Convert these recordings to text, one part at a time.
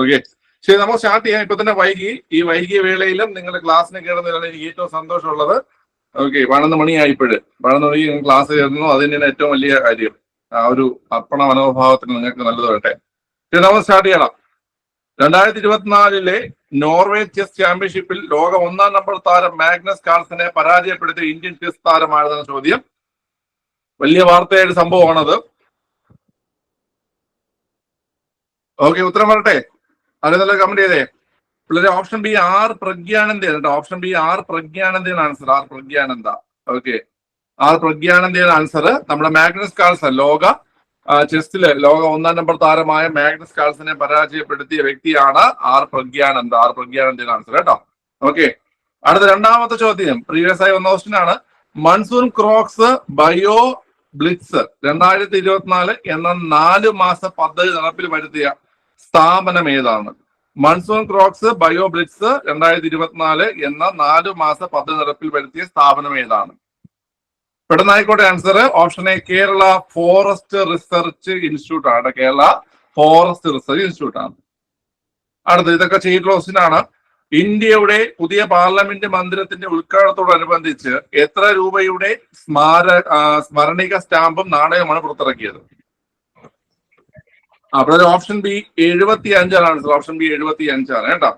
Okay ശരി നമ്മൾ start ചെയ്യാം ഇപ്പൊ തന്നെ വൈകി. ഈ വൈകിയ വേളയിലും നിങ്ങൾ ക്ലാസ്സിന് കയറുന്നതിലാണ് എനിക്ക് ഏറ്റവും സന്തോഷമുള്ളത്. ഓക്കെ പതിനൊന്ന് മണിയായിപ്പോഴ് പതിനൊന്ന് മണി ക്ലാസ് കയറുന്നു അത് തന്നെയാണ് ഏറ്റവും വലിയ കാര്യം. ആ ഒരു അർപ്പണ മനോഭാവത്തിന് നിങ്ങൾക്ക് നല്ലത് വരട്ടെ. ശരി നമ്മൾ സ്റ്റാർട്ട് ചെയ്യണം. രണ്ടായിരത്തി ഇരുപത്തിനാലിലെ നോർവേ ചെസ് ചാമ്പ്യൻഷിപ്പിൽ ലോക ഒന്നാം നമ്പർ താരം മാഗ്നസ് കാൾസിനെ പരാജയപ്പെടുത്തിയ ഇന്ത്യൻ ചെസ് താരമായിരുന്ന ചോദ്യം. വലിയ വാർത്തയായ സംഭവമാണത്. ഓക്കെ ഉത്തരം വരട്ടെ. അതിനുള്ള കമന്റ് ചെയ്തേ. പിള്ളേരെ option B R Praggnanandhaa option B R പ്രജ്ഞാനന്ദയാണ് answer R Praggnanandhaa okay R പ്രജ്ഞാനന്ദയാണ് answer നമ്മുടെ മാഗ്നസ് കാൾസൺ ലോക ചെസ്സിൽ ലോക ഒന്നാം നമ്പർ താരമായ മാഗ്നസ് കാൾസനെ പരാജയപ്പെടുത്തിയ വ്യക്തിയാണ് ആർ പ്രജ്ഞാനന്ദ ആർ പ്രജ്ഞാനന്ദയാണ് ആൻസർ കേട്ടോ. ഓക്കെ അടുത്ത രണ്ടാമത്തെ ചോദ്യം. പ്രീവിയസ് ആയി വന്ന ക്വസ്റ്റ്യൻ ആണ്. മൺസൂൺ ക്രോക്സ് ബയോ ബ്ലിറ്റ്സ് രണ്ടായിരത്തി ഇരുപത്തിനാല് എന്ന നാല് മാസ പദ്ധതി നടപ്പിൽ വരുത്തിയ സ്ഥാപനം ഏതാണ്? മൺസൂൺ ക്രോക്സ് ബയോബ്രിക്സ് രണ്ടായിരത്തി ഇരുപത്തിനാല് എന്ന നാലു മാസ പദ്ധതി നിരപ്പിൽ വരുത്തിയ സ്ഥാപനം ഏതാണ്? പെട്ടെന്നായിക്കോട്ടെ answer option A Kerala forest research institute ആണ് കേരള ഫോറസ്റ്റ് റിസർച്ച് ഇൻസ്റ്റിറ്റ്യൂട്ട് ആണ്. അടുത്ത ഇതൊക്കെ ചെയ്തിട്ടുള്ള ക്വസ്റ്റ്യൻ ആണ്. ഇന്ത്യയുടെ പുതിയ പാർലമെന്റ് മന്ദിരത്തിന്റെ ഉദ്ഘാടനത്തോടനുബന്ധിച്ച് എത്ര രൂപയുടെ സ്മാര സ്മരണിക സ്റ്റാമ്പും നാണയവുമാണ് പുറത്തിറക്കിയത്? അവിടെ ഓപ്ഷൻ ബി എഴുപത്തി അഞ്ചാണ് ഓപ്ഷൻ ബി എഴുപത്തി അഞ്ചാണ് കേട്ടോ.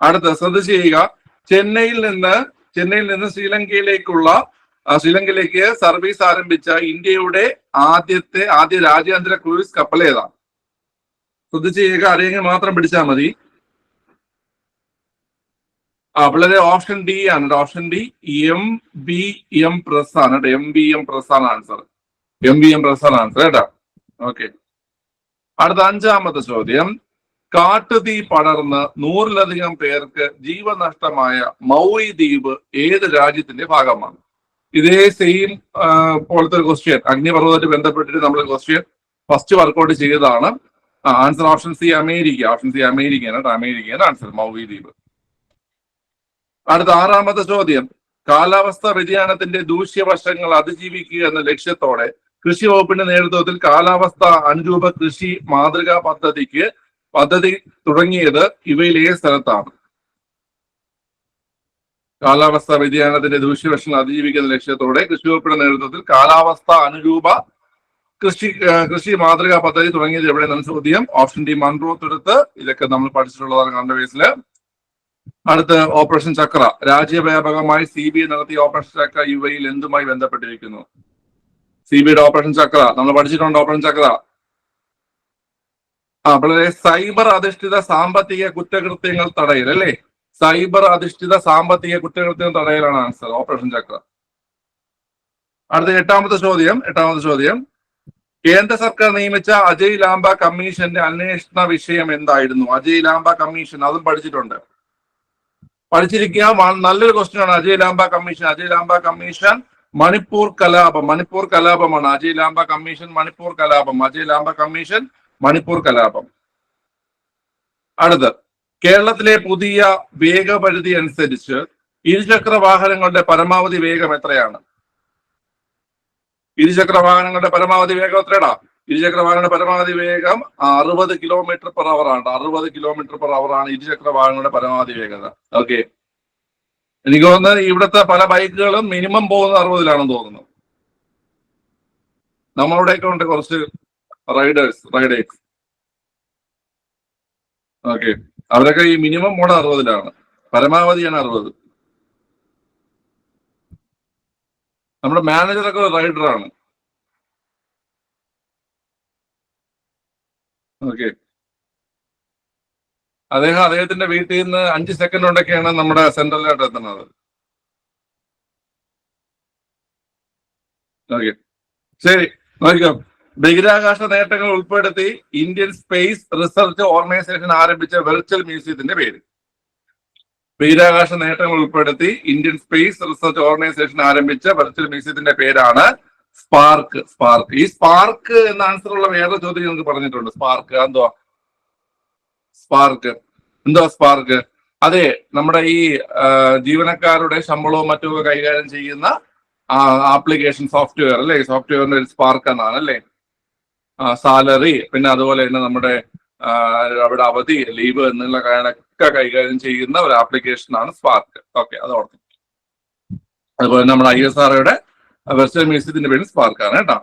അടുത്ത ശ്രദ്ധ ചെയ്യുക. ചെന്നൈയിൽ നിന്ന് ചെന്നൈയിൽ നിന്ന് ശ്രീലങ്കയിലേക്കുള്ള ശ്രീലങ്കയിലേക്ക് സർവീസ് ആരംഭിച്ച ഇന്ത്യയുടെ ആദ്യത്തെ ആദ്യ രാജ്യാന്തര ക്രൂയിസ് കപ്പൽ ഏതാണ്? ശ്രദ്ധിച്ച് ചെയ്യുക. അറിയെങ്കിൽ മാത്രം പിടിച്ചാൽ മതി. ആ വളരെ ഓപ്ഷൻ ഡി ആണ്. Option D M B M press ആണ്. എം ബി എം പ്രസ് ആണ് answer M B M press ആണ് ആൻസർ കേട്ടോ. ഓക്കെ അടുത്ത അഞ്ചാമത്തെ ചോദ്യം. കാട്ടുതീ പടർന്ന് നൂറിലധികം പേർക്ക് ജീവനഷ്ടമായ മൗയി ദ്വീപ് ഏത് രാജ്യത്തിന്റെ ഭാഗമാണ്? ഇതേ സെയിം പോലത്തെ ഒരു ക്വസ്റ്റ്യൻ അഗ്നിപർവതമായിട്ട് ബന്ധപ്പെട്ടിട്ട് നമ്മൾ ക്വസ്റ്റ്യൻ ഫസ്റ്റ് വർക്കൗട്ട് ചെയ്തതാണ്. Answer option C America. Option C അമേരിക്കയാണ്. അമേരിക്കയാണ് ആൻസർ മൗയി ദ്വീപ്. അടുത്ത ആറാമത്തെ ചോദ്യം. കാലാവസ്ഥാ വ്യതിയാനത്തിന്റെ ദൂഷ്യവശങ്ങൾ അതിജീവിക്കുക എന്ന ലക്ഷ്യത്തോടെ കൃഷി വകുപ്പിന്റെ നേതൃത്വത്തിൽ കാലാവസ്ഥ അനുരൂപ കൃഷി മാതൃകാ പദ്ധതിക്ക് പദ്ധതി തുടങ്ങിയത് ഇവയിൽ ഏത് സ്ഥലത്താണ്. കാലാവസ്ഥാ വ്യതിയാനത്തിന്റെ ദൂഷ്യവശങ്ങൾ അതിജീവിക്കുന്ന ലക്ഷ്യത്തോടെ കൃഷി വകുപ്പിന്റെ നേതൃത്വത്തിൽ കാലാവസ്ഥ അനുരൂപ കൃഷി കൃഷി മാതൃകാ പദ്ധതി തുടങ്ങിയത് എവിടെയെന്നാണ് ചോദ്യം. Option D Munroethuruthu. ഇതൊക്കെ നമ്മൾ പഠിച്ചിട്ടുള്ളതാണ് കണ്ട വയസ്സിൽ അടുത്ത് ഓപ്പറേഷൻ ചക്ര. രാജ്യവ്യാപകമായി സി ബി ഐ നടത്തിയ ഓപ്പറേഷൻ ചക്ര ഇവയിൽ എന്തുമായി ബന്ധപ്പെട്ടിരിക്കുന്നു? സി ബി ഐയുടെ ഓപ്പറേഷൻ ചക്ര. നമ്മൾ പഠിച്ചിട്ടുണ്ട് ഓപ്പറേഷൻ ചക്ര. ആ സൈബർ അധിഷ്ഠിത സാമ്പത്തിക കുറ്റകൃത്യങ്ങൾ തടയൽ അല്ലേ? സൈബർ അധിഷ്ഠിത സാമ്പത്തിക കുറ്റകൃത്യങ്ങൾ തടയലാണ് ആൻസർ ഓപ്പറേഷൻ ചക്ര. അടുത്ത എട്ടാമത്തെ ചോദ്യം എട്ടാമത്തെ ചോദ്യം. കേന്ദ്ര സർക്കാർ നിയമിച്ച അജയ് ലാംബ കമ്മീഷന്റെ അന്വേഷണ വിഷയം എന്തായിരുന്നു? അജയ് ലാംബ കമ്മീഷൻ അതും പഠിച്ചിട്ടുണ്ട്. പഠിച്ചിരിക്കുക നല്ലൊരു ക്വസ്റ്റ്യൻ ആണ് അജയ് ലാംബ കമ്മീഷൻ. അജയ് ലാംബ കമ്മീഷൻ മണിപ്പൂർ കലാപം മണിപ്പൂർ കലാപമാണ്. അജയ് ലാംബ കമ്മീഷൻ മണിപ്പൂർ കലാപം. അജയ് ലാംബ കമ്മീഷൻ മണിപ്പൂർ കലാപം. അടുത്ത്. കേരളത്തിലെ പുതിയ വേഗപരിധി അനുസരിച്ച് ഇരുചക്ര വാഹനങ്ങളുടെ പരമാവധി വേഗം എത്രയാണ്? ഇരുചക്ര വാഹനങ്ങളുടെ പരമാവധി വേഗം എത്രയാടാ? ഇരുചക്ര വാഹനങ്ങളുടെ പരമാവധി വേഗം അറുപത് കിലോമീറ്റർ പെർ അവർ ആണ്. അറുപത് കിലോമീറ്റർ പെർ അവർ ആണ് ഇരുചക്ര വാഹനങ്ങളുടെ പരമാവധി വേഗത. ഓക്കെ എനിക്ക് തോന്നുന്നത് ഇവിടുത്തെ പല ബൈക്കുകളും മിനിമം പോകുന്നത് അറുപതിലാണെന്ന് തോന്നുന്നു. നമ്മളുടെയൊക്കെ ഉണ്ട് കുറച്ച് റൈഡേഴ്സ് റൈഡേഴ്സ്. ഓക്കെ. അവരൊക്കെ ഈ മിനിമം പോണ അറുപതിലാണ്. പരമാവധിയാണ് അറുപത്. നമ്മുടെ മാനേജറൊക്കെ റൈഡറാണ്. ഓക്കെ. അദ്ദേഹം അദ്ദേഹത്തിന്റെ വീട്ടിൽ നിന്ന് അഞ്ച് സെക്കൻഡ് കൊണ്ടൊക്കെയാണ് നമ്മുടെ സെൻട്രലിലോട്ട് എത്തുന്നത്. ശരി നോക്കാം ബഹിരാകാശ നേട്ടങ്ങൾ ഉൾപ്പെടുത്തി ഇന്ത്യൻ സ്പേസ് റിസർച്ച് ഓർഗനൈസേഷൻ ആരംഭിച്ച വെർച്വൽ മ്യൂസിയത്തിന്റെ പേര്. ബഹിരാകാശ നേട്ടങ്ങൾ ഉൾപ്പെടുത്തി ഇന്ത്യൻ സ്പേസ് റിസർച്ച് ഓർഗനൈസേഷൻ ആരംഭിച്ച വെർച്വൽ മ്യൂസിയത്തിന്റെ പേരാണ് സ്പാർക്ക്. സ്പാർക്ക്. ഈ സ്പാർക്ക് എന്ന ആൻസർ ഉള്ള വേറെ ചോദ്യം നിങ്ങൾക്ക് പറഞ്ഞിട്ടുണ്ട്. സ്പാർക്ക്. എന്തുവാ സ്പാർക്ക്. എന്തുവാ സ്പാർക്ക് അതെ നമ്മുടെ ഈ ജീവനക്കാരുടെ ശമ്പളവും മറ്റുമൊക്കെ കൈകാര്യം ചെയ്യുന്ന ആപ്ലിക്കേഷൻ സോഫ്റ്റ്വെയർ അല്ലേ? സോഫ്റ്റ്വെയറിന്റെ ഒരു സ്പാർക്ക് എന്നാണ് അല്ലേ? സാലറി പിന്നെ അതുപോലെ തന്നെ നമ്മുടെ അവിടെ അവധി ലീവ് എന്നുള്ള കാര്യങ്ങളൊക്കെ കൈകാര്യം ചെയ്യുന്ന ഒരു ആപ്ലിക്കേഷൻ ആണ് സ്പാർക്ക്. ഓക്കെ അത് ഓർക്കും അതുപോലെ നമ്മുടെ ഐ എസ് ആർഒയുടെ വെർച്വൽ മ്യൂസിയത്തിന്റെ പേര് സ്പാർക്ക് ആണ് കേട്ടോ.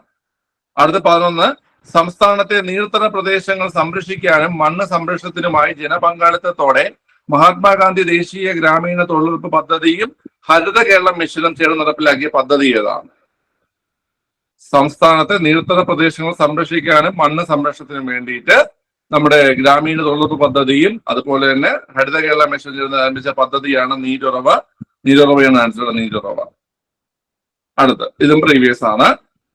അടുത്ത പതിനൊന്ന് സംസ്ഥാനത്തെ നീർത്തട പ്രദേശങ്ങൾ സംരക്ഷിക്കാനും മണ്ണ് സംരക്ഷണത്തിനുമായി ജനപങ്കാളിത്തത്തോടെ മഹാത്മാഗാന്ധി ദേശീയ ഗ്രാമീണ തൊഴിലുറപ്പ് പദ്ധതിയും ഹരിത കേരളം മിഷനും ചേർന്ന് നടപ്പിലാക്കിയ പദ്ധതി ഏതാണ്? സംസ്ഥാനത്തെ നീർത്തട പ്രദേശങ്ങൾ സംരക്ഷിക്കാനും മണ്ണ് സംരക്ഷണത്തിനും വേണ്ടിയിട്ട് നമ്മുടെ ഗ്രാമീണ തൊഴിലുറപ്പ് പദ്ധതിയും അതുപോലെ തന്നെ ഹരിത കേരള മിഷൻ ചേർന്ന് ആരംഭിച്ച പദ്ധതിയാണ് നീരുറവ. നീരുറവയാണ് ആൻസർ നീരുറവ. അടുത്ത് ഇതും പ്രീവിയസ് ആണ്.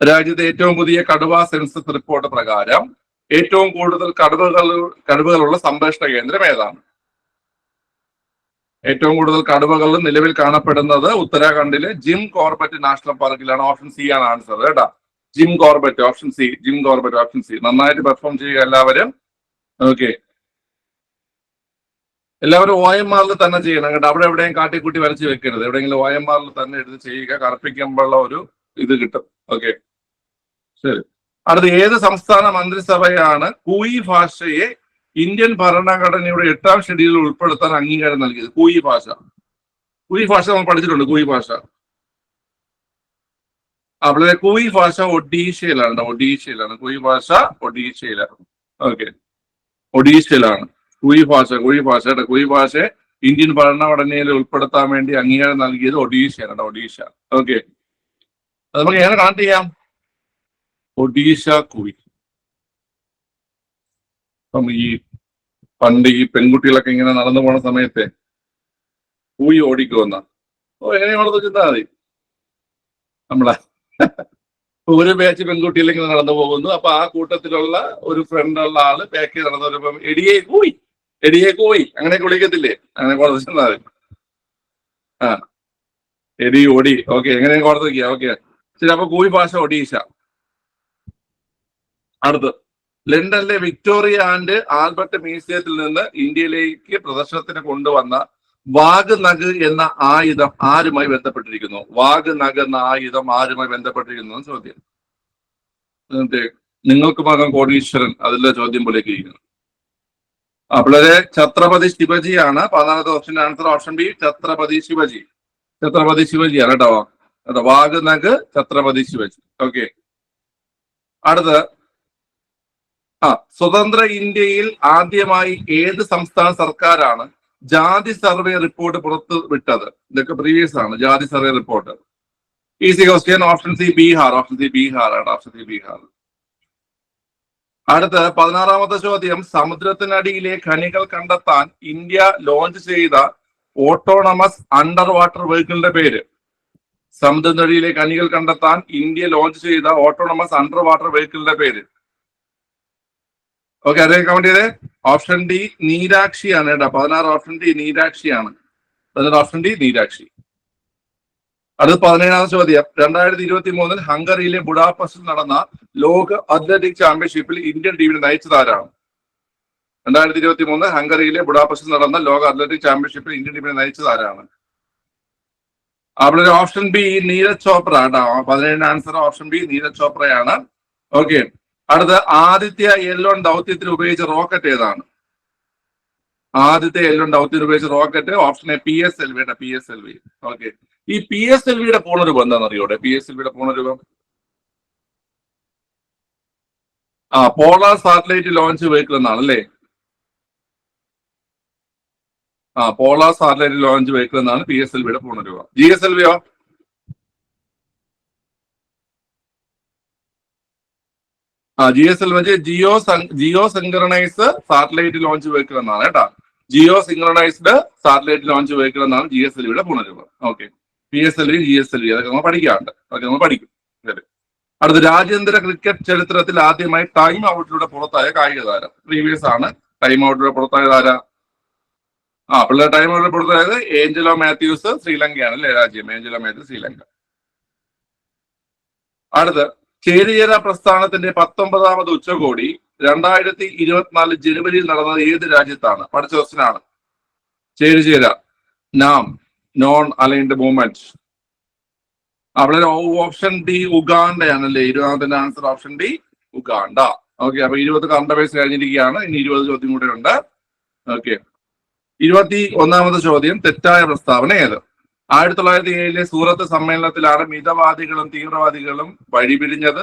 രാജ്യത്തെ ഏറ്റവും പുതിയ കടുവ സെൻസസ് റിപ്പോർട്ട് പ്രകാരം ഏറ്റവും കൂടുതൽ കടുവകൾ കടുവകളുള്ള സംരക്ഷണ കേന്ദ്രം ഏതാണ്? ഏറ്റവും കൂടുതൽ കടുവകൾ നിലവിൽ കാണപ്പെടുന്നത് ഉത്തരാഖണ്ഡിലെ ജിം കോർബറ്റ് നാഷണൽ പാർക്കിലാണ്. ഓപ്ഷൻ സി ആണ് ആൻസർ കേട്ടാ. Jim Corbett option C Jim Corbett option C. നന്നായിട്ട് പെർഫോം ചെയ്യുക എല്ലാവരും. ഓക്കെ. എല്ലാവരും ഒ എം ആറിൽ തന്നെ ചെയ്യണം കേട്ടോ. അവിടെ എവിടെയും കാട്ടിക്കൂട്ടി വരച്ച് വെക്കരുത്. എവിടെയെങ്കിലും ഒ എം ആറിൽ തന്നെ എടുത്ത് ചെയ്യുക കറുപ്പിക്കുമ്പോഴുള്ള ഒരു ഇത് കിട്ടും. ഓക്കെ. അടുത്ത ഏത് സംസ്ഥാന മന്ത്രിസഭയാണ് കൂയി ഭാഷയെ ഇന്ത്യൻ ഭരണഘടനയുടെ എട്ടാം ഷെഡ്യൂളിൽ ഉൾപ്പെടുത്താൻ അംഗീകാരം നൽകിയത്? കൂയി ഭാഷ. കൂയി ഭാഷ നമ്മൾ പഠിച്ചിട്ടുണ്ട് കൂയി ഭാഷ. അവിടെ കൂയി ഭാഷ ഒഡീഷയിലാണ് ഒഡീഷയിലാണ്. കൂയി ഭാഷ ഒഡീഷയിലാണ്. ഓക്കെ. ഒഡീഷയിലാണ്. കുയി ഭാഷ കൂയി ഭാഷയുടെ കൂയി ഭാഷയെ ഭാഷ ഇന്ത്യൻ ഭരണഘടനയിൽ ഉൾപ്പെടുത്താൻ വേണ്ടി അംഗീകാരം നൽകിയത് ഒഡീഷയാണ് ഒഡീഷ. ഓക്കെ. അത് നമുക്ക് എങ്ങനെ കണക്ട് ചെയ്യാം? ഒഡീഷ കുയി അപ്പം ഈ പണ്ട് ഈ പെൺകുട്ടികളൊക്കെ ഇങ്ങനെ നടന്നു പോണ സമയത്തെ കൂയി ഓടിക്കുമെന്ന ഓ എങ്ങനെ ഓർത്ത് വെച്ചാൽ മതി. നമ്മളെ ഒരു ബാച്ച് പെൺകുട്ടികൾ ഇങ്ങനെ നടന്നു പോകുന്നു. അപ്പൊ ആ കൂട്ടത്തിലുള്ള ഒരു ഫ്രണ്ടുള്ള ആൾ ബാക്കിൽ നടന്നു വരുമ്പം എടിയെ കൂയി എടിയെ കൂയി അങ്ങനെയൊക്കെ വിളിക്കത്തില്ലേ? അങ്ങനെ കോടതി മതി. ആ എടി ഓടി. ഓക്കെ എങ്ങനെ കോടതി ഓക്കെ. ശരി അപ്പൊ കൂയി ഭാഷ ഒഡീഷ. അടുത്ത് ലണ്ടനിലെ വിക്ടോറിയ ആൻഡ് ആൽബർട്ട് മ്യൂസിയത്തിൽ നിന്ന് ഇന്ത്യയിലേക്ക് പ്രദർശനത്തിന് കൊണ്ടുവന്ന വാഗ് നഗ് എന്ന ആയുധം ആരുമായി ബന്ധപ്പെട്ടിരിക്കുന്നു? വാഗ് നഗ് എന്ന ആയുധം ആരുമായി ബന്ധപ്പെട്ടിരിക്കുന്നു ചോദ്യം. നിങ്ങൾക്ക് മകൻ കോടീശ്വരൻ അതിലെ ചോദ്യം പോലേക്ക് ഇരിക്കുന്നു. അവിടെ ഛത്രപതി ശിവജിയാണ്. പതിനാലത്തെ option answer option B Chhatrapati Shivaji. Chhatrapati ശിവജിയാണ് കേട്ടോ. കേട്ടോ വാഗ് നഗ് ഛത്രപതി ശിവജി. ഓക്കെ അടുത്ത് ആ സ്വതന്ത്ര ഇന്ത്യയിൽ ആദ്യമായി ഏത് സംസ്ഥാന സർക്കാരാണ് ജാതി സർവേ റിപ്പോർട്ട് പുറത്ത് വിട്ടത്? ഇതൊക്കെ പ്രീവിയസ് ആണ് ജാതി survey report. Easy question option C Bihar option C Bihar ആണ് ഓപ്ഷൻ സി ബീഹാർ അടുത്ത പതിനാറാമത്തെ ചോദ്യം സമുദ്രത്തിനടിയിലെ ഖനികൾ കണ്ടെത്താൻ ഇന്ത്യ ലോഞ്ച് ചെയ്ത ഓട്ടോണമസ് അണ്ടർ വാട്ടർ വെഹിക്കിളിന്റെ പേര്. സമുദ്രത്തിനടിയിലെ ഖനികൾ കണ്ടെത്താൻ ഇന്ത്യ ലോഞ്ച് ചെയ്ത ഓട്ടോണമസ് അണ്ടർ വാട്ടർ വെഹിക്കിളിന്റെ പേര്. ഓക്കെ അതേ കമന്റ് ചെയ്തേ. ഓപ്ഷൻ ഡി നീരാക്ഷിയാണ് കേട്ടോ. പതിനാറ് ഓപ്ഷൻ ഡി നീരാക്ഷിയാണ് പതിനാറ് ഓപ്ഷൻ ഡി നീരാക്ഷി അടുത്ത പതിനേഴാം ചോദ്യം. രണ്ടായിരത്തി ഇരുപത്തി മൂന്നിൽ ഹംഗറിയിലെ ബുഡാപസ്റ്റിൽ നടന്ന ലോക അത്ലറ്റിക് ചാമ്പ്യൻഷിപ്പിൽ ഇന്ത്യൻ ടീമിനെ നയിച്ചത് ആരാണ്? രണ്ടായിരത്തി ഇരുപത്തി മൂന്ന് ഹംഗറിയിലെ ബുഡാപസ്റ്റിൽ നടന്ന ലോക അത്ലറ്റിക് ചാമ്പ്യൻഷിപ്പിൽ ഇന്ത്യൻ ടീമിനെ നയിച്ചത് ആരാണ്? അവിടെ ഓപ്ഷൻ ബി നീരജ് ചോപ്ര കേട്ടോ. പതിനേഴിന് ആൻസർ ഓപ്ഷൻ ബി നീരജ് ചോപ്രയാണ്. ഓക്കെ അടുത്ത ആദിത്യ എല്ലോൺ ദൗത്യത്തിൽ ഉപയോഗിച്ച റോക്കറ്റ് ഏതാണ്? ആദ്യത്തെ എല്ലോൺ ദൗത്യത്തിൽ ഉപയോഗിച്ച rocket option A P S L വിയുടെ P S L V okay ഈ പി എസ് എൽ വിയുടെ പൂർണരൂപം എന്താണെന്ന് അറിയോടെ? പി എസ് എൽ വിയുടെ പൂർണരൂപം ആ പോളാർ സാറ്റലൈറ്റ് ലോഞ്ച് വെഹിക്കിൾ എന്നാണ് അല്ലേ? ആ പോളാർ സാറ്റലൈറ്റ് ലോഞ്ച് വെഹിക്കിൾ എന്നാണ് പി എസ് എൽ വിയുടെ പൂർണരൂപം ജി എസ് എൽ വിയോ ആ ജി എസ് എൽ വെച്ച് geo geo synchronise satellite launch vehicle എന്നാണ് കേട്ടോ. Geo synchronised satellite launch vehicle എന്നാണ് ജി എസ് എൽ വിയുടെ പൂർണരൂപം okay. P S L V G S L V അതൊക്കെ നമ്മൾ പഠിക്കാറുണ്ട്. അതൊക്കെ നമ്മൾ പഠിക്കും. അടുത്ത രാജ്യാന്തര ക്രിക്കറ്റ് ചരിത്രത്തിൽ ആദ്യമായി ടൈം ഔട്ടിലൂടെ പുറത്തായ കായിക താരം. പ്രീവിയസ് ആണ്. ടൈം ഔട്ടിലൂടെ പുറത്തായ താര ആ പിള്ളേർ ടൈം ഔട്ടിലൂടെ പുറത്തായത് ഏഞ്ചലോ മാത്യൂസ് ശ്രീലങ്കയാണ് അല്ലേ? രാജ്യം. Angelo Mathews Sri Lanka. അടുത്ത് ചേരിചേര പ്രസ്ഥാനത്തിന്റെ പത്തൊമ്പതാമത് ഉച്ചകോടി രണ്ടായിരത്തി ഇരുപത്തിനാല് ജനുവരിയിൽ നടന്നത് ഏത് രാജ്യത്താണ്? പഠിച്ച ക്വസ്റ്റിനാണ് ചേരിചേര നാം നോൺ അലൈൻഡ് മൂവ്മെന്റ് അവിടെ ഓപ്ഷൻ ഡി ഉഗാണ്ടയാണ് അല്ലേ ഇരുപതാമത്തിന്റെ answer option D Uganda. Okay അപ്പൊ ഇരുപത് കറണ്ട് അഫയേഴ്സ് കഴിഞ്ഞിരിക്കുകയാണ്. ഇനി ഇരുപത് ചോദ്യം കൂടെ ഉണ്ട്. ഓക്കെ ഇരുപത്തി ഒന്നാമത് ചോദ്യം തെറ്റായ പ്രസ്താവന ഏത്? ആയിരത്തി തൊള്ളായിരത്തി ഏഴിലെ സൂറത്ത് സമ്മേളനത്തിലാണ് മിതവാദികളും തീവ്രവാദികളും വഴിപിരിഞ്ഞത്.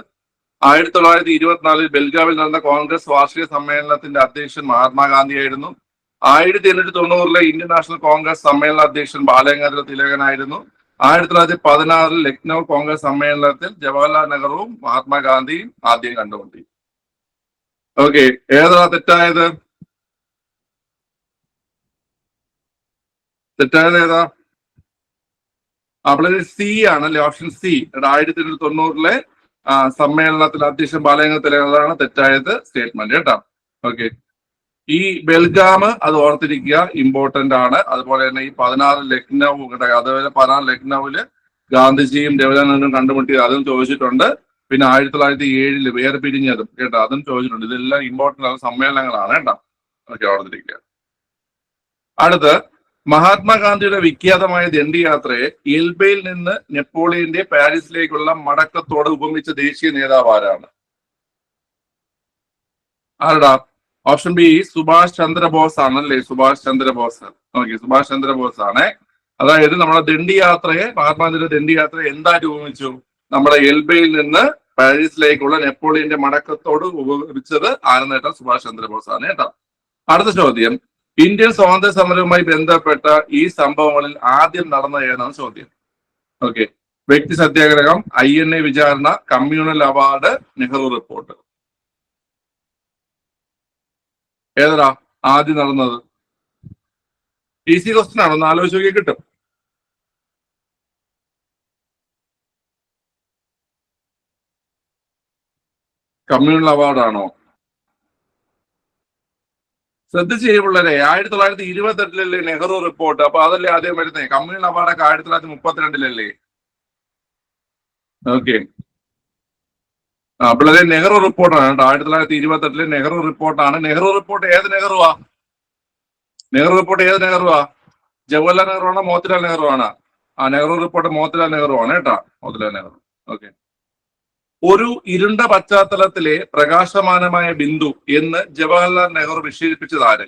ആയിരത്തി തൊള്ളായിരത്തി ഇരുപത്തിനാലിൽ ബെൽഗാവിൽ നടന്ന കോൺഗ്രസ് വാർഷിക സമ്മേളനത്തിന്റെ അധ്യക്ഷൻ മഹാത്മാഗാന്ധിയായിരുന്നു. ആയിരത്തി എണ്ണൂറ്റി തൊണ്ണൂറിലെ ഇന്ത്യൻ നാഷണൽ കോൺഗ്രസ് സമ്മേളന അധ്യക്ഷൻ ബാലഗംഗാധര തിലകനായിരുന്നു. ആയിരത്തി തൊള്ളായിരത്തി പതിനാറിൽ ലക്നൗ കോൺഗ്രസ് സമ്മേളനത്തിൽ ജവഹർലാൽ നെഹ്റുവും മഹാത്മാഗാന്ധിയും ആദ്യം കണ്ടുമുട്ടി. ഓക്കെ ഏതാ തെറ്റായത്? തെറ്റായത് ഏതാ? അവിടെ സി ആണ് അല്ലെ? ഓപ്ഷൻ സി ആയിരത്തി എണ്ണൂറ്റി തൊണ്ണൂറിലെ സമ്മേളനത്തിൽ അധ്യക്ഷൻ തെളിയുന്നതാണ് തെറ്റായത് സ്റ്റേറ്റ്മെന്റ് കേട്ടോ? ഓക്കെ. ഈ ബെൽഗാം അത് ഓർത്തിരിക്കുക ഇമ്പോർട്ടന്റ് ആണ്. അതുപോലെ തന്നെ ഈ പതിനാറ് ലക്നൗ അതുപോലെ പതിനാറ് ലക്നൌവിൽ ഗാന്ധിജിയും ജവഹർലാൽ നെഹ്റുവും കണ്ടുമുട്ടിയത് അതും ചോദിച്ചിട്ടുണ്ട്. പിന്നെ ആയിരത്തി തൊള്ളായിരത്തി ഏഴിൽ വേറെ പിരിഞ്ഞതും കേട്ടോ അതും ചോദിച്ചിട്ടുണ്ട്. ഇതെല്ലാം ഇമ്പോർട്ടന്റ് ആയ സമ്മേളനങ്ങളാണ് കേട്ടോ? ഓക്കെ ഓർത്തിരിക്കുക. അടുത്ത് മഹാത്മാഗാന്ധിയുടെ വിഖ്യാതമായ ദണ്ഡിയാത്രയെ എൽബയിൽ നിന്ന് നെപ്പോളിയന്റെ പാരീസിലേക്കുള്ള മടക്കത്തോട് ഉപമിച്ച ദേശീയ നേതാവ് ആരാണ്? ആരടാ? ഓപ്ഷൻ ബി സുഭാഷ് ചന്ദ്രബോസ് ആണല്ലേ? സുഭാഷ് ചന്ദ്രബോസ്. ഓക്കെ സുഭാഷ് ചന്ദ്രബോസ് ആണ്. അതായത് നമ്മുടെ ദണ്ഡിയാത്രയെ മഹാത്മാഗാന്ധിയുടെ ദണ്ഡിയാത്രയെ എന്താ ഉപമിച്ചു? നമ്മുടെ എൽബയിൽ നിന്ന് പാരീസിലേക്കുള്ള നെപ്പോളിയന്റെ മടക്കത്തോട് ഉപമിച്ചത് ആരെന്ന് സുഭാഷ് ചന്ദ്രബോസ് ആണ് കേട്ടോ. അടുത്ത ചോദ്യം. ഇന്ത്യൻ സ്വാതന്ത്ര്യ സമരവുമായി ബന്ധപ്പെട്ട ഈ സംഭവങ്ങളിൽ ആദ്യം നടന്ന ഏതാണ് ചോദ്യം. ഓക്കെ വ്യക്തി സത്യാഗ്രഹം ഐ എൻ എ വിചാരണ കമ്മ്യൂണൽ അവാർഡ് നെഹ്റു റിപ്പോർട്ട് ഏതാ ആദ്യം നടന്നത്? ഈസി ക്വസ്റ്റൻ ആണ്. ഒന്ന് ആലോചിച്ച് കിട്ടും. കമ്മ്യൂണൽ അവാർഡാണോ ശ്രദ്ധിച്ച് പിള്ളേരെ ആയിരത്തി തൊള്ളായിരത്തി ഇരുപത്തെട്ടിലല്ലേ നെഹ്റു റിപ്പോർട്ട് അപ്പൊ അതല്ലേ ആദ്യം വരുന്നത് കമ്മ്യൂണൽ അവാർഡൊക്കെ ആയിരത്തി തൊള്ളായിരത്തി മുപ്പത്തിരണ്ടിലല്ലേ ഓക്കെ പിള്ളേരെ നെഹ്റു റിപ്പോർട്ടാണ് കേട്ടോ. ആയിരത്തി തൊള്ളായിരത്തി ഇരുപത്തി എട്ടിലെ നെഹ്റു റിപ്പോർട്ടാണ് നെഹ്റു റിപ്പോർട്ട് ഏത് നെഹ്റുവാ? നെഹ്റു റിപ്പോർട്ട് ഏത് നെഹ്റുവാ? ജവഹർലാൽ നെഹ്റു ആണോ മോത്തിലാൽ നെഹ്റു ആണ് ആ നെഹ്റു റിപ്പോർട്ട് മോത്തിലാൽ നെഹ്റു ആണ് കേട്ടോ. മോത്തിലാൽ നെഹ്റു. ഓക്കെ ഒരു ഇരുണ്ട പശ്ചാത്തലത്തിലെ പ്രകാശമാനമായ ബിന്ദു എന്ന് ജവഹർലാൽ നെഹ്റു വിശേഷിപ്പിച്ചത് ആരെ?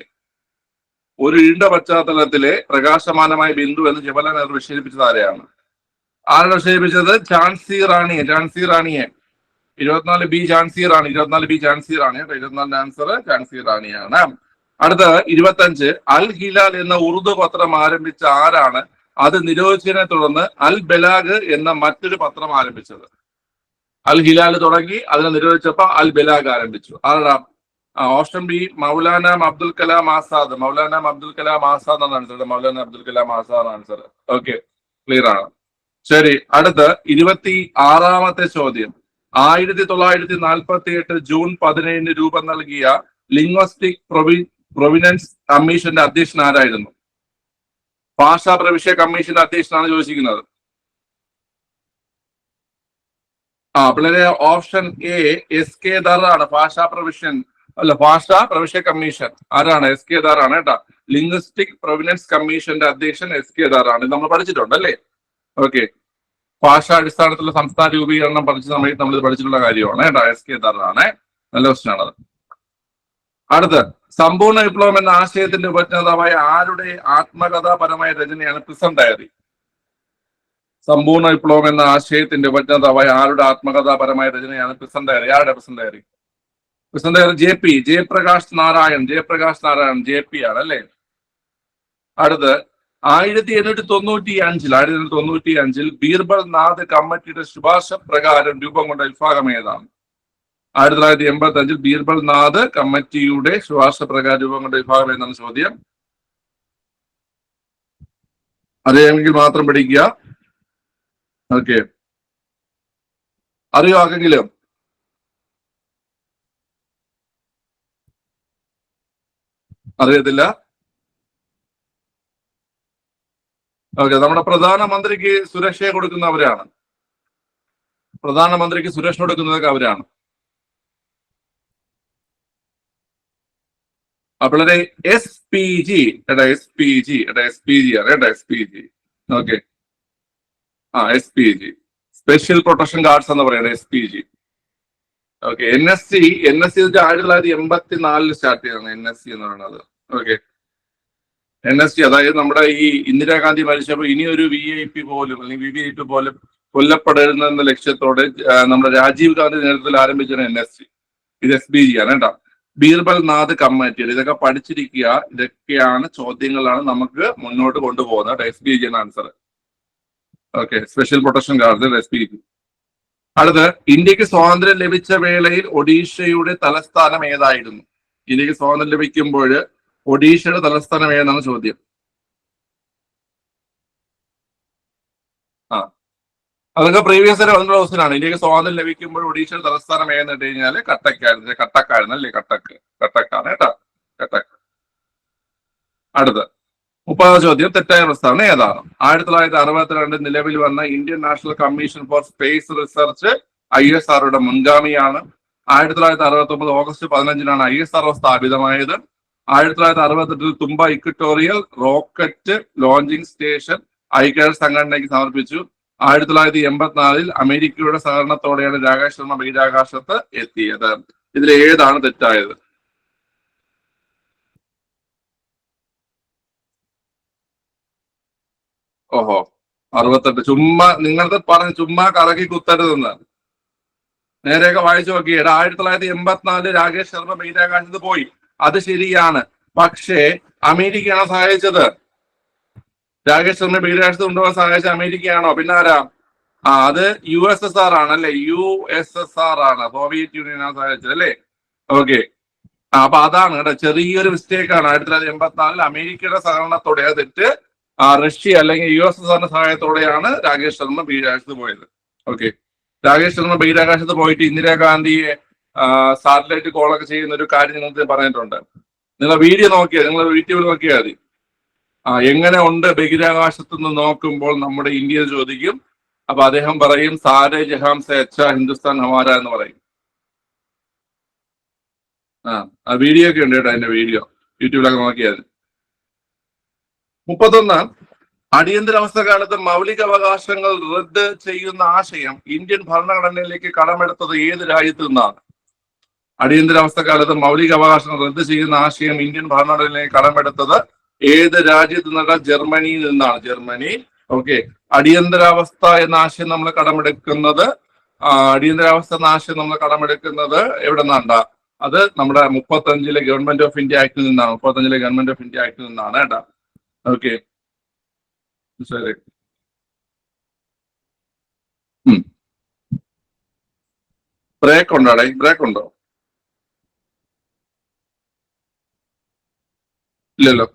ഒരു ഇരുണ്ട പശ്ചാത്തലത്തിലെ പ്രകാശമാനമായ ബിന്ദു എന്ന് ജവഹർലാൽ നെഹ്റു വിശേഷിപ്പിച്ചത് ആരെയാണ്? ആരാണ് വിശേഷിപ്പിച്ചത്? ഝാൻസി റാണിയെ ഝാൻസി റാണിയെ. ഇരുപത്തിനാല് ബി ഝാൻസി റാണി ഇരുപത്തിനാല് ബി ഝാൻസി റാണി. ഇരുപത്തിനാലിന്റെ ആൻസർ ഝാൻസി റാണിയാണ്. അടുത്ത ഇരുപത്തഞ്ച് അൽ ഹിലാൽ എന്ന ഉറുദു പത്രം ആരംഭിച്ച ആരാണ്? അത് നിരോധിച്ചതിനെ തുടർന്ന് അൽ ബലാഗ് എന്ന മറ്റൊരു പത്രം ആരംഭിച്ചത്. അൽ ഹിലാൽ തുടങ്ങി അതിനെ നിരോധിച്ചപ്പോ അൽ ബലാഗ് ആരംഭിച്ചു. ആരാ? Option B Maulana Abdul Kalam Azad. Maulana Abdul Kalam Azad എന്നാണ് answer Maulana Abdul Kalam Azad answer okay clear ആണ്. ശരി അടുത്ത ഇരുപത്തി ആറാമത്തെ ചോദ്യം. ആയിരത്തി തൊള്ളായിരത്തി നാൽപ്പത്തി എട്ട് ജൂൺ പതിനേഴിന് രൂപം നൽകിയ ലിംഗ്വസ്റ്റിക് പ്രൊവി പ്രൊവിനൻസ് കമ്മീഷന്റെ അധ്യക്ഷൻ ആരായിരുന്നു? ഭാഷാ പ്രവിശ്യ കമ്മീഷന്റെ അധ്യക്ഷനാണ് ചോദിച്ചിരിക്കുന്നത്. ആ പിള്ളേരെ ഓപ്ഷൻ എ എസ് കെ ദറാണ് ഭാഷ പ്രൊവിഷൻ അല്ല ഭാഷ പ്രവിശ്യ കമ്മീഷൻ ആരാണ്? എസ് കെ ദാറാണ് കേട്ടോ. ലിംഗ്വിസ്റ്റിക് പ്രൊവിനൻസ് കമ്മീഷന്റെ അധ്യക്ഷൻ എസ് കെ ദാറാണ് നമ്മൾ പഠിച്ചിട്ടുണ്ട് അല്ലേ? ഓക്കെ ഭാഷാ അടിസ്ഥാനത്തിലുള്ള സംസ്ഥാന രൂപീകരണം പഠിച്ച സമയത്ത് നമ്മൾ ഇത് പഠിച്ചിട്ടുള്ള കാര്യമാണ് കേട്ടോ. എസ് കെ ദാറാണ് നല്ല ക്വസ്റ്റൻ ആണത്. അടുത്ത് സമ്പൂർണ വിപ്ലവം എന്ന ആശയത്തിന്റെ ഉപജ്ഞാതാവായ ആരുടെ ആത്മകഥാപരമായ രചനയാണ് പ്രിസൺ ഡയറി? സമ്പൂർണ വിപ്ലവം എന്ന ആശയത്തിന്റെ ഉപജ്ഞാതാവായ ആരുടെ ആത്മകഥാപരമായ രചനയാണ് പ്രിസൺ ഡയറി ആരുടെ prison diary prison diary J P Jayaprakash Narayan Jayaprakash Narayan J P ആണ് അല്ലേ? അടുത്ത് ആയിരത്തി എണ്ണൂറ്റി തൊണ്ണൂറ്റി അഞ്ചിൽ ആയിരത്തി എണ്ണൂറ്റി തൊണ്ണൂറ്റി അഞ്ചിൽ ബീർബൽ നാഥ് കമ്മിറ്റിയുടെ ശുപാർശ പ്രകാരം രൂപം കൊണ്ട വിഭാഗം ഏതാണ്? ആയിരത്തി തൊള്ളായിരത്തി എൺപത്തി അഞ്ചിൽ ബീർബൽ നാഥ് കമ്മിറ്റിയുടെ ശുപാർശ പ്രകാരം രൂപം കൊണ്ട വിഭാഗം എന്നാണ് ചോദ്യം? അറിയാമെങ്കിൽ മാത്രം പഠിക്കുക. ഓക്കെ. അറിയോ ആർക്കെങ്കിലും? അറിയത്തില്ല? ഓക്കെ നമ്മുടെ പ്രധാനമന്ത്രിക്ക് സുരക്ഷ കൊടുക്കുന്നവരാണ് പ്രധാനമന്ത്രിക്ക് സുരക്ഷ കൊടുക്കുന്നതൊക്കെ അവരാണ്. അപ്പോഴേ എസ് പി ജി എടാ എസ് പി ജി എടാ എസ് പി ജി അറിയാം എസ് പി ജി ഓക്കെ. ആ S P G special protection guards എന്ന് പറയുന്നത് S P G okay N S C N S C ആയിരത്തി തൊള്ളായിരത്തി എൺപത്തി നാലിൽ സ്റ്റാർട്ട് ചെയ്തതാണ് എൻ എസ് സി എന്ന് പറയുന്നത്. ഓക്കെ എൻ എസ് സി അതായത് നമ്മുടെ ഈ ഇന്ദിരാഗാന്ധി മരിച്ചപ്പോൾ ഇനി ഒരു വി ഐ പി പോലും അല്ലെങ്കിൽ വി വി ഐ പി പോലും കൊല്ലപ്പെടരുന്ന ലക്ഷ്യത്തോടെ ആ, നമ്മുടെ രാജീവ് ഗാന്ധി നേതൃത്വത്തിൽ ആരംഭിച്ചാണ് എൻ എസ് സി ഇത് എസ് ബി ജി ആണ് കേട്ടോ. ബീർബൽ നാഥ് കമ്മിറ്റിയിൽ ഇതൊക്കെ പഠിച്ചിരിക്കുക. ഇതൊക്കെയാണ് ചോദ്യങ്ങളാണ് നമുക്ക് മുന്നോട്ട് കൊണ്ടുപോകുന്നത് എസ് ബി ജി എന്ന answer okay special protection guard S P അടുത്ത് ഇന്ത്യയ്ക്ക് സ്വാതന്ത്ര്യം ലഭിച്ച വേളയിൽ ഒഡീഷയുടെ തലസ്ഥാനം ഏതായിരുന്നു? ഇന്ത്യയ്ക്ക് സ്വാതന്ത്ര്യം ലഭിക്കുമ്പോൾ ഒഡീഷയുടെ തലസ്ഥാനം ഏതാണ് ചോദ്യം. ആ. അതൊക്കെ പ്രീവിയസ് വന്നിട്ടുള്ള ക്വസ്റ്റ്യനാണ് ഇന്ത്യയ്ക്ക് സ്വാതന്ത്ര്യം ലഭിക്കുമ്പോൾ ഒഡീഷയുടെ തലസ്ഥാനം ഏതെന്ന് ഇട്ട് കഴിഞ്ഞാൽ കട്ടക്കായിരുന്നു. കട്ടക്കായിരുന്നു അല്ലേ? കട്ടക്ക് കട്ടക്കാണ് കേട്ടോ? കട്ടക്ക്. അടുത്ത് മുപ്പതാം ചോദ്യം തെറ്റായ പ്രസ്താവന ഏതാണ്? ആയിരത്തി തൊള്ളായിരത്തി അറുപത്തിരണ്ട് നിലവിൽ വന്ന Indian national commission for space research I S ആറുടെ മുൻഗാമിയാണ്. ആയിരത്തി തൊള്ളായിരത്തി അറുപത്തി ഒമ്പത് ഓഗസ്റ്റ് പതിനഞ്ചിനാണ് ഐ എസ് ആർ സ്ഥാപിതമായത്. ആയിരത്തി തൊള്ളായിരത്തി അറുപത്തെട്ടിൽ Thumba equatorial rocket launching station ഐക്യരാഷ്ട്ര സംഘടനയ്ക്ക് സമർപ്പിച്ചു. ആയിരത്തി തൊള്ളായിരത്തി എൺപത്തിനാലിൽ അമേരിക്കയുടെ സഹകരണത്തോടെയാണ് രാകേഷ് ശർമ്മ ബഹിരാകാശത്ത് എത്തിയത്. ഇതിൽ ഏതാണ് തെറ്റായത്? ഓഹോ. അറുപത്തെട്ട്. ചുമ്മാ നിങ്ങളത് പറഞ്ഞ് ചുമ്മാ കറക്കി കുത്തരുതെന്ന്. നേരെയൊക്കെ വായിച്ചു നോക്കി. ആയിരത്തി തൊള്ളായിരത്തി എൺപത്തിനാല് രാകേഷ് ശർമ്മ ബഹിരാകാശത്ത് പോയി. അത് ശരിയാണ്. പക്ഷേ അമേരിക്കയാണോ സഹായിച്ചത്? രാകേഷ് ശർമ്മ ബഹിരാകാശത്ത് കൊണ്ടുപോകാൻ സഹായിച്ച അമേരിക്കയാണോ? പിന്നെ ആരാ? ആ അത് യു എസ് എസ് ആർ ആണ് അല്ലെ യു എസ് എസ് ആർ ആണ്. സോവിയറ്റ് യൂണിയനാണ് സഹായിച്ചത് അല്ലേ? ഓക്കെ. അപ്പൊ അതാണ് കേട്ടോ. ചെറിയൊരു മിസ്റ്റേക്ക് ആണ്. ആയിരത്തി തൊള്ളായിരത്തി എൺപത്തിനാലിൽ അമേരിക്കയുടെ സഹകരണത്തോടെ അത് തെറ്റ്. റഷ്യ അല്ലെങ്കിൽ യു എസ് എസ്ആറിന്റെ സഹായത്തോടെയാണ് രാകേഷ് ശർമ്മ ബഹിരാകാശത്ത് പോയത്. ഓക്കെ രാകേഷ് ശർമ്മ ബഹിരാകാശത്ത് പോയിട്ട് ഇന്ദിരാഗാന്ധിയെ സാറ്റലൈറ്റ് കോളൊക്കെ ചെയ്യുന്ന ഒരു കാര്യം നിങ്ങൾക്ക് പറഞ്ഞിട്ടുണ്ട്. നിങ്ങൾ വീഡിയോ നോക്കിയാൽ നിങ്ങൾ യൂട്യൂബിൽ നോക്കിയാൽ മതി. ആ എങ്ങനെ ഉണ്ട് ബഹിരാകാശത്ത് നിന്ന് നോക്കുമ്പോൾ നമ്മുടെ ഇന്ത്യ ചോദിക്കും. അപ്പൊ അദ്ദേഹം പറയും സാരെ ജഹാം സെ അച്ഛ ഹിന്ദുസ്ഥാൻ ഹമാര എന്ന് പറയും. ആ ആ വീഡിയോ ഒക്കെ ഉണ്ട് കേട്ടോ അതിന്റെ വീഡിയോ. യൂട്യൂബിലൊക്കെ നോക്കിയാൽ. മുപ്പത്തൊന്ന് അടിയന്തരാവസ്ഥ കാലത്ത് മൗലിക അവകാശങ്ങൾ റദ്ദ് ചെയ്യുന്ന ആശയം ഇന്ത്യൻ ഭരണഘടനയിലേക്ക് കടമെടുത്തത് ഏത് രാജ്യത്തു നിന്നാണ്? അടിയന്തരാവസ്ഥ കാലത്ത് മൗലിക അവകാശങ്ങൾ റദ്ദ് ചെയ്യുന്ന ആശയം ഇന്ത്യൻ ഭരണഘടനയിലേക്ക് കടമെടുത്തത് ഏത് രാജ്യത്തു നിന്നാണ്? ജർമ്മനിയിൽ നിന്നാണ്. Germany okay. അടിയന്തരാവസ്ഥ എന്ന ആശയം നമ്മൾ കടമെടുക്കുന്നത് അടിയന്തരാവസ്ഥ എന്ന ആശയം നമ്മൾ കടമെടുക്കുന്നത് എവിടെ നിന്നാണ്ട അത് നമ്മുടെ മുപ്പത്തഞ്ചിലെ ഗവൺമെന്റ് ഓഫ് ഇന്ത്യ ആക്ടിൽ നിന്നാണ്. മുപ്പത്തഞ്ചിലെ ഗവൺമെന്റ് ഓഫ് ഇന്ത്യ ആക്ടിൽ നിന്നാണ് കേട്ടോ. ഓക്കെ. ശരി ബ്രേക്ക് ഉണ്ടോടെ ബ്രേക്ക് ഉണ്ടോ ഇല്ലല്ലോ.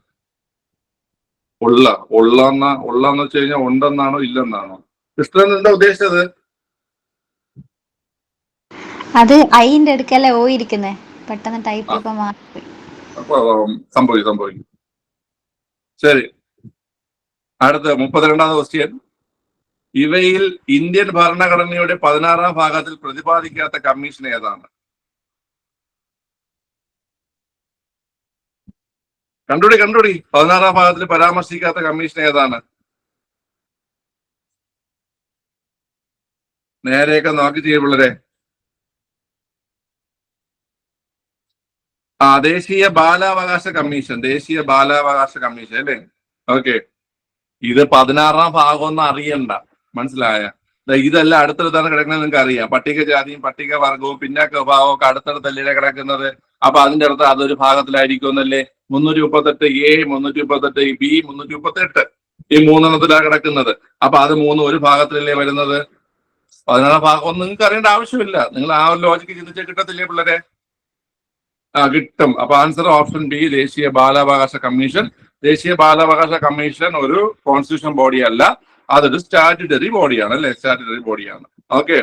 ഉള്ള ഉള്ളന്ന ഉള്ളന്ന് വെച്ച് കഴിഞ്ഞാൽ ഉണ്ടെന്നാണോ ഇല്ലെന്നാണോ? കൃഷ്ണൻ എന്താ ഉദ്ദേശിച്ചത്? അത് ഐന്റെ അടുക്കല്ലേ ഓയിരിക്കുന്നേ പെട്ടെന്ന് ടൈപ്പ് ഇപ്പൊ മാറി സംഭവിക്കും സംഭവിക്കും ശരി. അടുത്ത മുപ്പത്തിരണ്ടാം ക്വസ്റ്റ്യൻ ഇവയിൽ ഇന്ത്യൻ ഭരണഘടനയുടെ പതിനാറാം ഭാഗത്തിൽ പ്രതിപാദിക്കാത്ത കമ്മീഷൻ ഏതാണ്? കണ്ടുപിടി കണ്ടുപിടി. പതിനാറാം ഭാഗത്തിൽ പരാമർശിക്കാത്ത കമ്മീഷൻ ഏതാണ്? നേരെയൊക്കെ നോക്കി ചെയ്യും ആ ദേശീയ ബാലാവകാശ കമ്മീഷൻ ദേശീയ ബാലാവകാശ കമ്മീഷൻ അല്ലേ? ഓക്കെ. ഇത് പതിനാറാം ഭാഗമൊന്നും അറിയണ്ട. മനസ്സിലായ? ഇതല്ല അടുത്തടുത്താണ് കിടക്കുന്നത് നിങ്ങൾക്ക് അറിയാം പട്ടികജാതിയും പട്ടികവർഗവും പിന്നാക്ക വിഭാഗവും ഒക്കെ അടുത്തടുത്തല്ലേ കിടക്കുന്നത്? അപ്പൊ അതിന്റെ അടുത്ത് അതൊരു ഭാഗത്തിലായിരിക്കും എന്നല്ലേ? മുന്നൂറ്റി മുപ്പത്തെട്ട് എ മുന്നൂറ്റി മുപ്പത്തെട്ട് ബി മുന്നൂറ്റി മുപ്പത്തെട്ട് ഈ മൂന്നെണ്ണത്തിലാണ് കിടക്കുന്നത്. അപ്പൊ അത് മൂന്നും ഒരു ഭാഗത്തിലല്ലേ വരുന്നത്? പതിനാറാം ഭാഗം ഒന്നും നിങ്ങൾക്ക് അറിയേണ്ട ആവശ്യമില്ല. നിങ്ങൾ ആ ഒരു ലോജിക്ക് ചിന്തിച്ചാൽ കിട്ടത്തില്ലേ പിള്ളേരെ? കിട്ടും. അപ്പൊ ആൻസർ ഓപ്ഷൻ ബി ദേശീയ ബാലാവകാശ കമ്മീഷൻ. ദേശീയ ബാലാവകാശ കമ്മീഷൻ ഒരു കോൺസ്റ്റിറ്റ്യൂഷൻ ബോഡി അല്ല. അതൊരു സ്റ്റാറ്റുറ്ററി ബോഡിയാണ് അല്ലെ? സ്റ്റാറ്റുറ്ററി ബോഡിയാണ് ഓക്കെ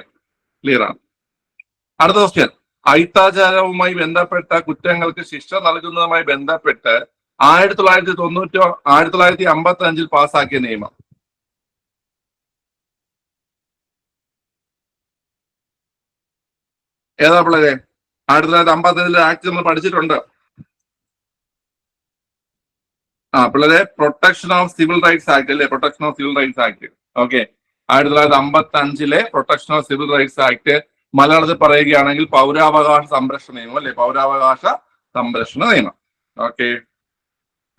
ക്ലിയർ ആണ്. അടുത്ത ക്വസ്റ്റ്യൻ അയിത്താചാരവുമായി ബന്ധപ്പെട്ട കുറ്റങ്ങൾക്ക് ശിക്ഷ നൽകുന്നതുമായി ബന്ധപ്പെട്ട് ആയിരത്തി തൊള്ളായിരത്തി തൊണ്ണൂറ്റി ആയിരത്തി തൊള്ളായിരത്തി അമ്പത്തി അഞ്ചിൽ പാസ്സാക്കിയ നിയമം. ഏതാ പിള്ളേരെ? ആയിരത്തി തൊള്ളായിരത്തി അമ്പത്തി ആക്ട് നമ്മൾ പഠിച്ചിട്ടുണ്ട്. ആ പിള്ളേരെ protection of civil rights act അല്ലേ? Protection of civil rights act okay ആയിരത്തി തൊള്ളായിരത്തി അമ്പത്തി അഞ്ചിലെ protection of civil rights act മലയാളത്തിൽ പറയുകയാണെങ്കിൽ പൗരാവകാശ സംരക്ഷണ നിയമം അല്ലെ? പൗരാവകാശ സംരക്ഷണ നിയമം. ഓക്കെ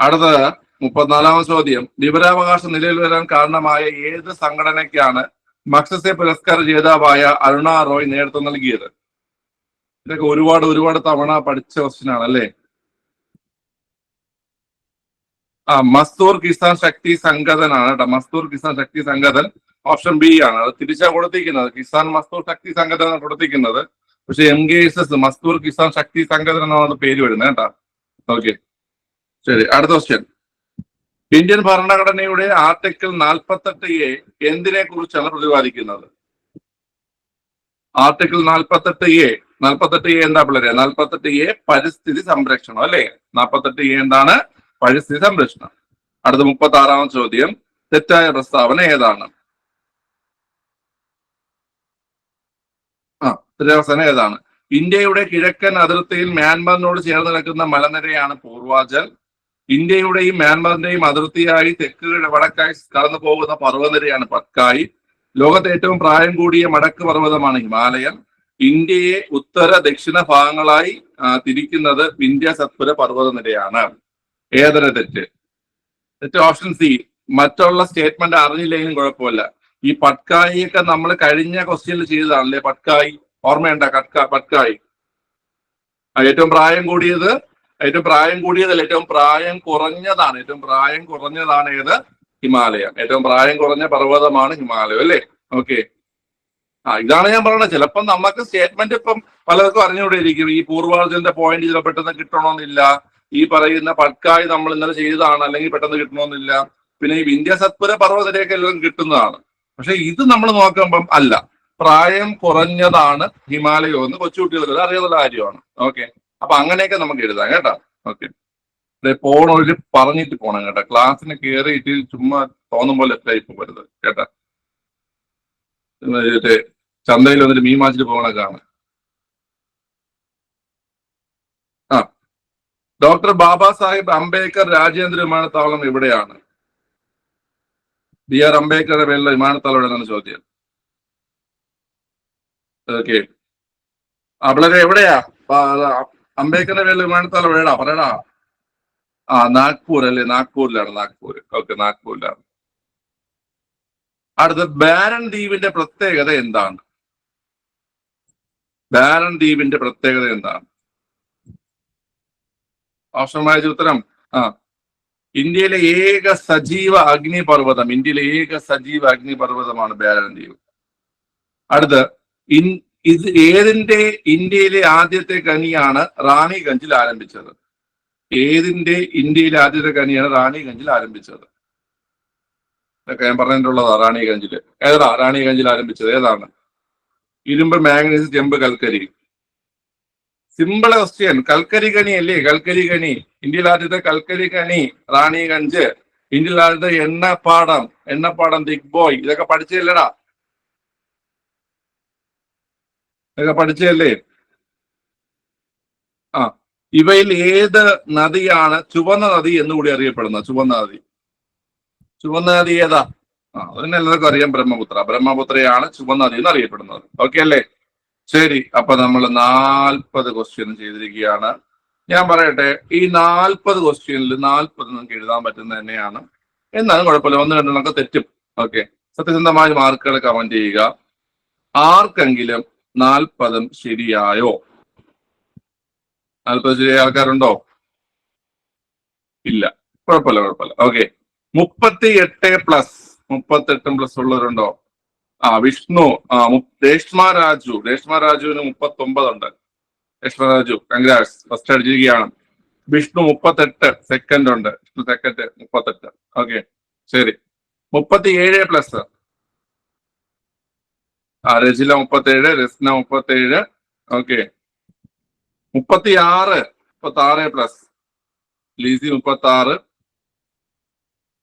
അടുത്തത് മുപ്പത്തിനാലാമത് ചോദ്യം. വിവരാവകാശം നിലയിൽ വരാൻ കാരണമായ ഏത് സംഘടനയ്ക്കാണ് മക്സസെ പുരസ്കാര ജേതാവായ അരുണ റോയ് നേതൃത്വം നൽകിയത്? ഇതൊക്കെ ഒരുപാട് ഒരുപാട് തവണ പഠിച്ച ക്വസ്റ്റ്യൻ ആണ് അല്ലേ? ആ മസ്തൂർ കിസാൻ ശക്തി സംഘടന ആണ് കേട്ടോ. മസ്തൂർ കിസാൻ ശക്തി സംഗതൻ ഓപ്ഷൻ ബി ആണ്. അത് തിരിച്ചാണ് കൊടുത്തിരിക്കുന്നത്. കിസാൻ മസ്തൂർ ശക്തി സംഗതൻ ആണ് കൊടുത്തിരിക്കുന്നത്. പക്ഷെ M K S S Mazdoor Kisan Shakti Sangathana എന്നാണ് പേര് വരുന്നത് കേട്ടോ. ഓക്കെ. ശരി അടുത്ത ക്വസ്റ്റ്യൻ ഇന്ത്യൻ ഭരണഘടനയുടെ ആർട്ടിക്കിൾ നാൽപ്പത്തെട്ട് എ എന്തിനെ കുറിച്ചാണ് പ്രതിപാദിക്കുന്നത്? ആർട്ടിക്കിൾ നാൽപ്പത്തെട്ട് എ നാൽപ്പത്തെട്ട് എ എന്താ പിള്ളേരെ? നാൽപ്പത്തെട്ട് എ പരിസ്ഥിതി സംരക്ഷണം അല്ലെ? നാൽപ്പത്തെട്ട് എ എന്താണ്? പരിസ്ഥിതി സംരക്ഷണം. അടുത്ത മുപ്പത്തി ആറാം ചോദ്യം. തെറ്റായ പ്രസ്താവന ഏതാണ്? ആ തെറ്റായ പ്രസ്താവന ഏതാണ്? ഇന്ത്യയുടെ കിഴക്കൻ അതിർത്തിയിൽ മ്യാൻമറിനോട് ചേർന്ന് കിടക്കുന്ന മലനിരയാണ് പൂർവാചൽ. ഇന്ത്യയുടെയും മ്യാൻമറിന്റെയും അതിർത്തിയായി തെക്ക് വടക്കായി കടന്നു പോകുന്ന പർവതനിരയാണ് പക്കായി. ലോകത്തെ ഏറ്റവും പ്രായം കൂടിയ മടക്ക് പർവതമാണ് ഹിമാലയൻ. ഇന്ത്യയെ ഉത്തര ദക്ഷിണ ഭാഗങ്ങളായി തിരിക്കുന്നത് വിന്ധ്യ സത്പുര പർവതനിരയാണ്. ഏതര തെറ്റ്? തെറ്റ് ഓപ്ഷൻ സി. മറ്റുള്ള സ്റ്റേറ്റ്മെന്റ് അറിഞ്ഞില്ലെങ്കിലും കുഴപ്പമില്ല. ഈ പട്കായിയൊക്കെ നമ്മൾ കഴിഞ്ഞ ക്വസ്റ്റ്യനിൽ ചെയ്തതാണല്ലേ? പട്കായി. ഓർമ്മയുണ്ട? കട്ക പട്കായി. ഏറ്റവും പ്രായം കൂടിയത് ഏറ്റവും പ്രായം കൂടിയതല്ല ഏറ്റവും പ്രായം കുറഞ്ഞതാണ്. ഏറ്റവും പ്രായം കുറഞ്ഞതാണ് ഏത്? ഹിമാലയം. ഏറ്റവും പ്രായം കുറഞ്ഞ പർവതമാണ് ഹിമാലയം അല്ലേ? ഓക്കെ ആ ഇതാണ് ഞാൻ പറയുന്നത് ചിലപ്പോൾ നമുക്ക് സ്റ്റേറ്റ്മെന്റ് ഇപ്പം പലർക്കും അറിഞ്ഞുകൂടെയിരിക്കും. ഈ പൂർവാർജന്റെ പോയിന്റ് ചില പെട്ടെന്ന് കിട്ടണമെന്നില്ല ഈ പറയുന്ന പട്കായി നമ്മൾ ഇന്നലെ ചെയ്തതാണ് അല്ലെങ്കിൽ പെട്ടെന്ന് കിട്ടണമെന്നില്ല പിന്നെ ഈ വിന്ധ്യ സത്പുര പർവതരയൊക്കെ എല്ലാം കിട്ടുന്നതാണ്. പക്ഷെ ഇത് നമ്മൾ നോക്കുമ്പം അല്ല. പ്രായം കുറഞ്ഞതാണ് ഹിമാലയം എന്ന് കൊച്ചുകുട്ടികൾക്ക് അറിയാവുന്ന കാര്യമാണ്. ഓക്കെ. അപ്പൊ അങ്ങനെയൊക്കെ നമുക്ക് എഴുതാം കേട്ടോ. ഓക്കെ. പോണൊരു പറഞ്ഞിട്ട് പോണം കേട്ടോ. ക്ലാസ്സിന് കയറിയിട്ട് ചുമ്മാ തോന്നും പോലെ ടൈപ്പ് കേട്ടാ. മറ്റേ ചന്തയിൽ വന്നിട്ട് മീൻ മാച്ചിട്ട് പോകണ കാണാം. ആ. ഡോക്ടർ ബാബാ സാഹിബ് അംബേദ്കർ രാജേന്ദ്ര വിമാനത്താവളം എവിടെയാണ് ബി ആർ അംബേദ്കറുടെ പേരിലുള്ള വിമാനത്താവളം എവിടെയാണ് ചോദ്യം. ഓക്കെ. അവിടെ എവിടെയാ? അംബേദ്കറിന്റെ പേരിലെ വിമാനത്താവളം എവിടെയാ പറയടാ. ആ നാഗ്പൂർ അല്ലേ? നാഗ്പൂരിലാണ് നാഗ്പൂർ. ഓക്കെ നാഗ്പൂരിലാണ്. അടുത്ത ബാരൻ ദ്വീപിന്റെ പ്രത്യേകത എന്താണ്? ബാരൻ ദ്വീപിന്റെ പ്രത്യേകത എന്താണ്? വായിച്ച ഉത്തരം. ആ. ഇന്ത്യയിലെ ഏക സജീവ അഗ്നിപർവതം ഇന്ത്യയിലെ ഏക സജീവ അഗ്നിപർവതമാണ് ബാരൻ ദ്വീപ്. അടുത്ത് ഇൻ ഇത് ഏതിന്റെ ഇന്ത്യയിലെ ആദ്യത്തെ കനിയാണ് റാണിഗഞ്ചിൽ ആരംഭിച്ചത്? ഏതിന്റെ ഇന്ത്യയിലെ ആദ്യത്തെ കനിയാണ് റാണിഗഞ്ചിൽ ആരംഭിച്ചത്? ഇതൊക്കെ ഞാൻ പറഞ്ഞിട്ടുള്ളതാ റാണിഗഞ്ചിൽ. ഏതാ റാണിഗഞ്ചിൽ ആരംഭിച്ചത്? ഏതാണ്? ഇരുമ്പ് മാഗ്നീസ് ചെമ്പ് കൽക്കരി. സിമ്പിൾ ക്വസ്റ്റ്യൻ കൽക്കരി ഖനി അല്ലേ? കൽക്കരി ഖനി ഇന്ത്യയിൽ ആദ്യത്തെ കൽക്കരി ഖനി റാണിഗഞ്ച്. ഇന്ത്യയിൽ ആദ്യത്തെ എണ്ണപ്പാടം. എണ്ണപ്പാടം ദിഗ് ബോയ് ഇതൊക്കെ പഠിച്ചില്ലടാ ഇതൊക്കെ പഠിച്ചല്ലേ ആ. ഇവയിൽ ഏത് നദിയാണ് ചുവന്ന നദി എന്നുകൂടി അറിയപ്പെടുന്നത്? ചുവന്ന നദി. ചുവന്ന നദി ഏതാ? ആ അറിയാം ബ്രഹ്മപുത്ര. ബ്രഹ്മപുത്രയാണ് ചുവന്ന നദി എന്ന് അറിയപ്പെടുന്നത് ഓക്കെ അല്ലേ? ശരി അപ്പൊ നമ്മൾ നാൽപ്പത് ക്വസ്റ്റ്യൻ ചെയ്തിരിക്കുകയാണ്. ഞാൻ പറയട്ടെ ഈ നാൽപ്പത് ക്വസ്റ്റ്യനിൽ നാൽപ്പത് നിങ്ങൾക്ക് എഴുതാൻ പറ്റുന്ന തന്നെയാണ്. എന്നാലും കുഴപ്പമില്ല ഒന്ന് രണ്ടെണ്ണമൊക്കെ തെറ്റും. ഓക്കെ സത്യസന്ധമായ മാർക്കുകൾ കമന്റ് ചെയ്യുക. ആർക്കെങ്കിലും നാൽപ്പതും ശരിയായോ? നാൽപ്പത് ശരിയായ ആൾക്കാരുണ്ടോ? ഇല്ല. കുഴപ്പമില്ല കുഴപ്പമില്ല. ഓക്കെ മുപ്പത്തി എട്ട് പ്ലസ് മുപ്പത്തെട്ടും പ്ലസ് ഉള്ളവരുണ്ടോ? ആ വിഷ്ണു ആ രേഷ്മ രാജു രേഷ്മ രാജുവിന് മുപ്പത്തി ഒമ്പതുണ്ട് രേഷ്മ രാജു കൺഗ്രാറ്റ്സ് ഫസ്റ്റ് അടിച്ചിരിക്കുകയാണ്. വിഷ്ണു മുപ്പത്തെട്ട് സെക്കൻഡ് ഉണ്ട്. വിഷ്ണു സെക്കൻഡ് മുപ്പത്തെട്ട്. ഓക്കെ ശരി. മുപ്പത്തി ഏഴ് പ്ലസ് ആ രജില മുപ്പത്തേഴ് രസ്ന മുപ്പത്തേഴ് ഓക്കെ മുപ്പത്തി ആറ് മുപ്പത്തി ആറ് പ്ലസ് ലീസി മുപ്പത്തി ആറ്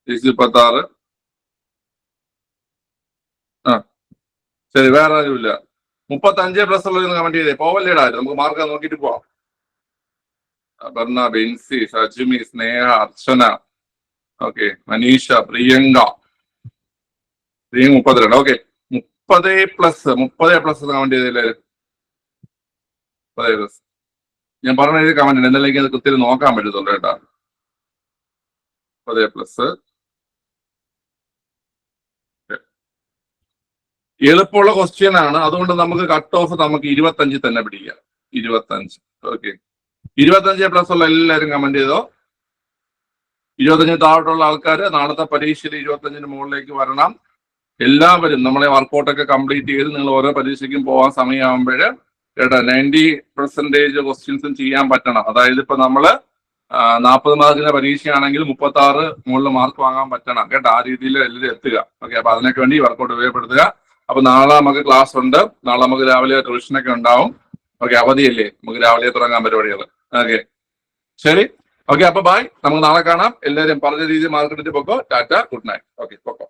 ലീസി മുപ്പത്തി ആറ് ശരി വേറെ ആരുമില്ല മുപ്പത്തി അഞ്ച് പ്ലസ് ഉള്ളവർ കമന്റ് ചെയ്തേ. പോവല്ലേടാ നമുക്ക് മാർക്ക് നോക്കിയിട്ട് പോവാം. അപർണ ബെൻസി സജിമി സ്നേഹ അർച്ചന. ഓക്കെ മനീഷ പ്രിയങ്ക. പ്രിയങ്ക മുപ്പത്തിരണ്ട്. ഓക്കെ മുപ്പത് പ്ലസ് മുപ്പത് പ്ലസ് കമന്റ് ചെയ്തല്ലേ മുപ്പതേ പ്ലസ് ഞാൻ പറഞ്ഞ കമന്റ് ഉണ്ട് എനിക്ക് അത് കൃത്യം നോക്കാൻ പറ്റത്തുള്ളൂ കേട്ടാ. മുപ്പതേ പ്ലസ് എളുപ്പമുള്ള ക്വസ്റ്റ്യൻ ആണ്. അതുകൊണ്ട് നമുക്ക് കട്ട് ഓഫ് നമുക്ക് ഇരുപത്തഞ്ചിൽ തന്നെ പിടിക്കാം. ഇരുപത്തഞ്ച്. ഓക്കെ ഇരുപത്തഞ്ച് പ്ലസ് ഉള്ള എല്ലാവരും കമന്റ് ചെയ്തോ? ഇരുപത്തഞ്ചിന് താഴോട്ടുള്ള ആൾക്കാർ നാളത്തെ പരീക്ഷയിൽ ഇരുപത്തഞ്ചിന് മുകളിലേക്ക് വരണം. എല്ലാവരും നമ്മളെ വർക്കൗട്ടൊക്കെ കംപ്ലീറ്റ് ചെയ്ത് നിങ്ങൾ ഓരോ പരീക്ഷയ്ക്കും പോകാൻ സമയമാകുമ്പോൾ കേട്ടോ നയന്റി പെർസെന്റേജ് ക്വസ്റ്റ്യൻസും ചെയ്യാൻ പറ്റണം. അതായത് ഇപ്പൊ നമ്മൾ നാൽപ്പത് മാർക്കിന്റെ പരീക്ഷയാണെങ്കിൽ മുപ്പത്തി ആറ് മുകളിൽ മാർക്ക് വാങ്ങാൻ പറ്റണം. കേട്ടോ? ആ രീതിയിൽ എല്ലാവരും എത്തുക. ഓക്കെ അപ്പൊ അതിനൊക്കെ വേണ്ടി വർക്കൗട്ട് ഉപയോഗപ്പെടുത്തുക. അപ്പൊ നാളെ നമുക്ക് ക്ലാസ് ഉണ്ട്. നാളെ നമുക്ക് രാവിലെ ട്യൂഷനൊക്കെ ഉണ്ടാവും. ഓക്കെ അവധിയല്ലേ? നമുക്ക് രാവിലെ തുടങ്ങാൻ പരിപാടികൾ. ഓക്കെ ശരി? ഓക്കെ അപ്പൊ ബായ് നമുക്ക് നാളെ കാണാം. എല്ലാവരും പറഞ്ഞ രീതിയിൽ മാർക്കറ്റിൽ പൊക്കോ. ടാറ്റ ഗുഡ് നൈറ്റ് ഓക്കെ പൊക്കോ.